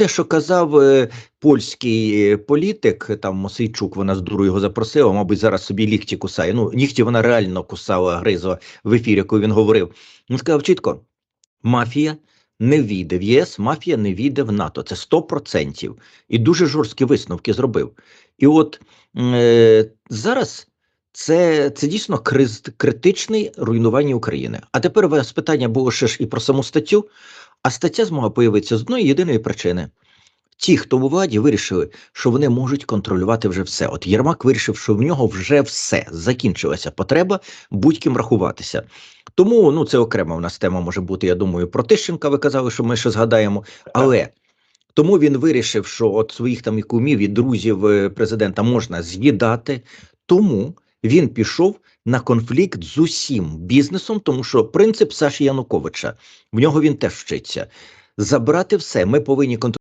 те, що казав е, польський е, політик, там Мосейчук, вона з дуру його запросила, мабуть, зараз собі лікті кусає. Ну, нігті вона реально кусала, гризла в ефірі, коли він говорив. Він сказав чітко: мафія не війде в ЄС, мафія не війде в НАТО. Це 100%. І дуже жорсткі висновки зробив. І от е, зараз це, це дійсно криз, критичне руйнування України. А тепер у вас питання було ще ж і про саму статтю. А стаття змогла появитися з одної єдиної причини. Ті, хто у владі, вирішили, що вони можуть контролювати вже все. От Єрмак вирішив, що в нього вже все закінчилася потреба будь-ким рахуватися. Тому ну це окрема в нас тема може бути. Я думаю, про Тищенка ви казали, що ми ще згадаємо. Але тому він вирішив, що от своїх там і кумів і друзів е, президента можна з'їдати. Тому він пішов на конфлікт з усім бізнесом, тому що принцип Саші Януковича в нього він теж вчиться. Забрати все. Ми повинні контролювати.